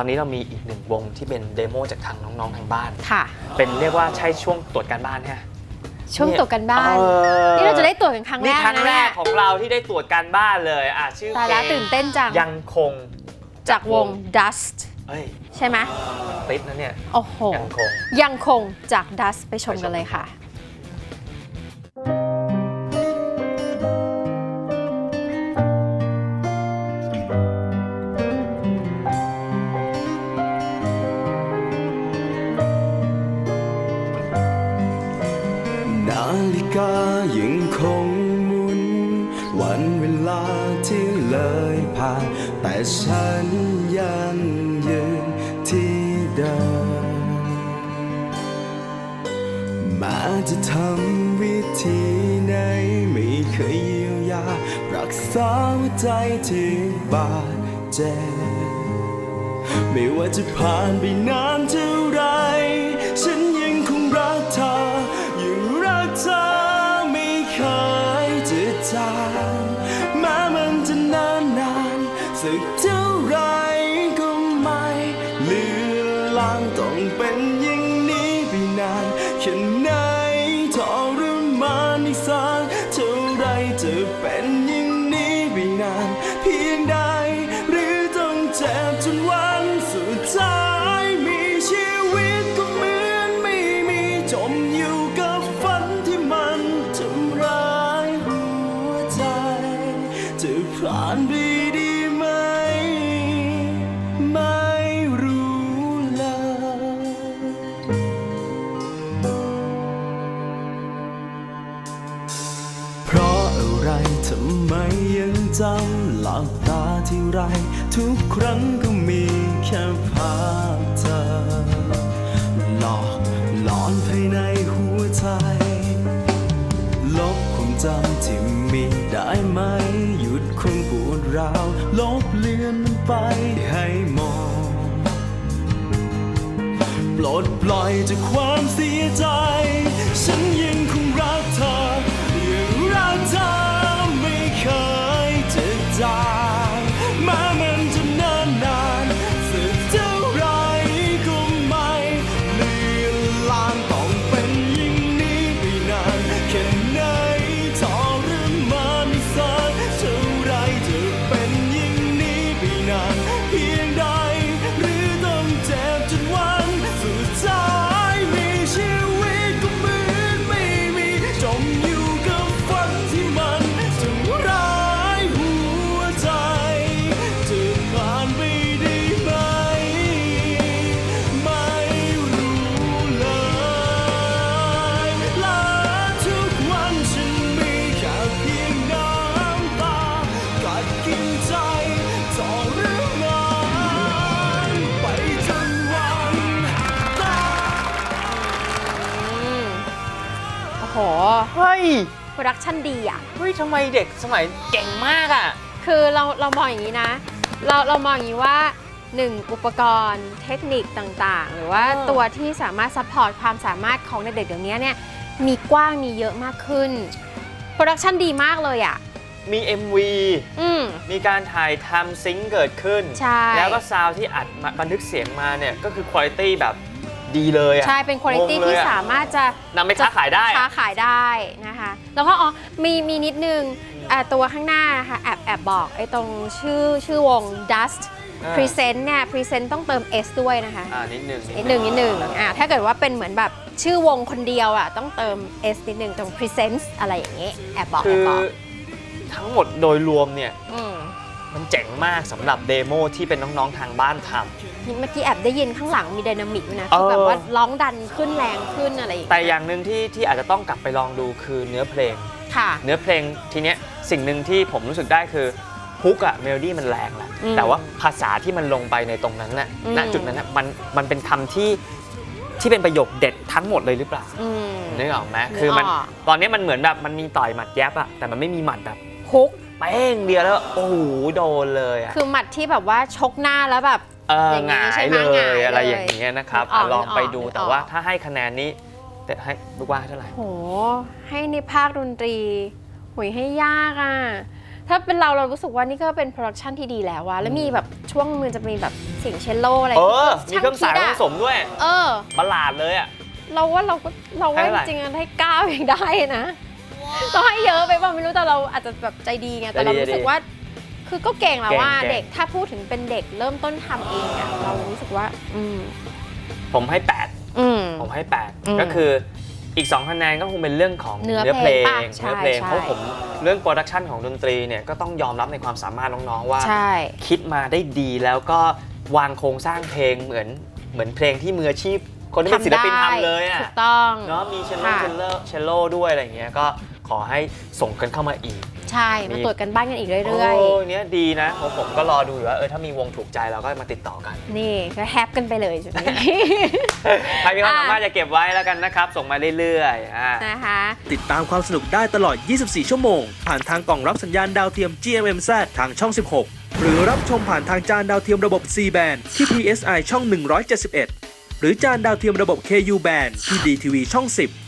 ตอนนี้เรามีอีกหนึ่งวงที่เป็นเดโมจากทางน้องๆทางบ้าน ค่ะ เป็นเรียกว่าใช่ช่วงตรวจการบ้านฮะ ช่วงตรวจกันบ้านออ นี่เราจะได้ตรวจกันครั้งแรนี่กครั้งนะแรเนี่ยกของเราที่ได้ตรวจการบ้านเลยอะชื่อตายแล้วเพลงตื่นเต้นจัง ยังคงจากวง Dust เฮ้ยใช่ไหมติดนะเนี่ยโอ้โห ยังคง ยังคงจาก Dust ไปชมกันเลยค่ะ ฬิกายังคงหมุน วันเวลาที่เลยผ่าน แต่ฉันยังยืนที่เดิมแม้จะทำวิธีไหนไม่เคยเยียวยา รักษาใจที่บาดเจ็บไม่ว่าจะผ่านไปนานเท่าไร สักเท่าไรก็ไม่เลือนลางต้องเป็นอย่างนี้ไปนานแค่ไหนทรมานอีกสักเท่าไรจะเป็นอย่างนี้ไปนาน เพียงใดหรือต้องเจ็บจนวันสุดท้ายมีชีวิตก็เหมือนไม่มีจมอยู่กับ จำหลับตาที่ไร ทุกครั้งก็มีแค่ภาพเธอ หลอกหลอนภายในหัวใจ ลบความจำที่มีได้ไหม หยุดความปวดร้าว ลบเลือนมันไปให้หมดปลดปล่อยจากความเสียใจ ฉันยังค จ ยโปรดักชั่นดีอะ เฮ้ยทำไมเด็กสมัยเก่งมากอะ คือเราเรามองอย่างนี้นะ เราเรามองอย่างนี้ว่าหนึ่งอุปกรณ์เทคนิคต่างๆ หรือว่าเออ ตัวที่สามารถซัพพอร์ตความสามารถของเด็กๆเดี๋ยวนี้เนี่ยมีกว้างมีเยอะมากขึ้นโปรดักชันดีมากเลยอะ มี MV อืม มีการถ่ายทำซิงค์เกิดขึ้น ใช่ แล้วก็ซาวด์ที่อัดมาบันทึกเสียงมาเนี่ย ก็คือคุณภาพแบบ ดีเลยอะใช่เป็นคุณภาพงงเลยที่อะ สามารถจะนำไปค้าขายได้อะ ค้าขายได้นะคะ แล้วก็อ๋อมีมีนิดนึงอ่าตัวข้างหน้านะคะแอบแอบบอกไอ้ตรงชื่อชื่อวง dust อ่า present เนี่ย present ต้องเติม s ด้วยนะคะอ่านิดนึงนิดหนึ่งนิดหนึ่งอ่าถ้าเกิดว่าเป็นเหมือนแบบชื่อวงคนเดียวอะต้องเติม s นิดหนึ่งตรง presents อะไรอย่างงี้แอบบอกคืแอบอบอกทั้งหมดโดยรวมเนี่ย ม มันเจ๋งมากสำหรับเดโมที่เป็นน้องๆทางบ้านทำนี่เมื่อกี้แอบได้ยินข้างหลังมีไดนามิกด้วยนะเออ คือแบบว่าร้องดันขึ้นแรงขึ้นอะไรอย่างแต่เงี้ยอย่างหนึ่งที่ที่อาจจะต้องกลับไปลองดูคือเนื้อเพลง ค่ะ เนื้อเพลงทีเนี้ยสิ่งหนึ่งที่ผมรู้สึกได้คือฮุกอะเมโลดี้มันแรงแหละอืมแต่ว่าภาษาที่มันลงไปในตรงนั้นน่ะอืม ณจุดนั้นน่ะมันมันเป็นคำที่ที่เป็นประโยคเด็ดทั้งหมดเลยหรือเปล่าอืม นึกออกไหมนึกคือมันออก ตอนนี้มันเหมือนแบบมันมีต่อยหมัดแยบอะแต่มันไม่มีหมัดแบบ ฮุก เป้งเดียวแล้วโอ้โหโดนเลยอะคือหมัดที่แบบว่าชกหน้าแล้วแบบ เอออย่างหงี้งาใช่ยไหมเลหงายยอะไรเลยอย่างเงี้ยนะครับนึกออกอะลองไปดูนึกออก แต่ว่าถ้าให้คะแนนนี้แต่ให้ลูกว่าให้เท่าไหร่ โห ให้ในภาคดนตรีหุยให้ยากอะ ถ้าเป็นเราเรารู้สึกว่านี่ก็เป็นโปรดักชันที่ดีแล้วอะแล้วมีแบบช่วงมือจะมีแบบเสียงเชลโลอะไรเออที่มีเครื่องสายช่ผคิดะสมด้วยเออบัลลาดเลยอะ เราว่าเราก็เราว่าให้เท่าไหร่จริงๆอะให้เก้ายังได้นะ ต้องให้เยอะไปบ้างไม่รู้แต่เราอาจจะแบบใจดีไงแต่เราใจดีรู้สึกว่า คือก็เก่งแล้วเก่งว่าเก่งเด็กถ้าพูดถึงเป็นเด็กเริ่มต้นทำเองอะเรารู้สึกว่า อืมผมให้8อืมผมให้อืม8ก็คืออีก2คะแนนก็คงเป็นเรื่องของเนื้อเพลเพลงงป่ะเนื้อเพลงใช่เพราะผมเรื่องโปรดักชันของดนตรีเนี่ยก็ต้องยอมรับในความสามารถน้องๆว่าใช่คิดมาได้ดีแล้วก็วางโครงสร้างเพลงเหมือนเหมือนเพลงที่มืออาชีพ คนที่เป็นศิลปินทำเลยอะถูกต้องเนาะมีเชลโลค่ะเชลโลเชลโลด้วยอะไรอย่างเงี้ยก็ ขอให้ส่งกันเข้ามาอีก ใช่มาตรวจกันบ้านกันอีกเรื่อย โอ้เนี้ยดีนะผมผมก็รอดูอยู่ว่าเออถ้ามีวงถูกใจเราก็มาติดต่อกัน ๆ นี่ก็แฮปกันไปเลยจุดนี้ ใครมีความอะสามารถจะเก็บไว้แล้วกันนะครับ ส่งมาเรื่อยๆอ่า นะคะ ติดตามความสนุกได้ตลอด 24 ชั่วโมง ผ่านทางกล่องรับสัญญาณดาวเทียม GMMZ ทางช่อง 16 หรือรับชมผ่านทางจานดาวเทียมระบบ C band ที่ PSI ช่อง 171 หรือจานดาวเทียมระบบ KU band ที่ DTV ช่อง 10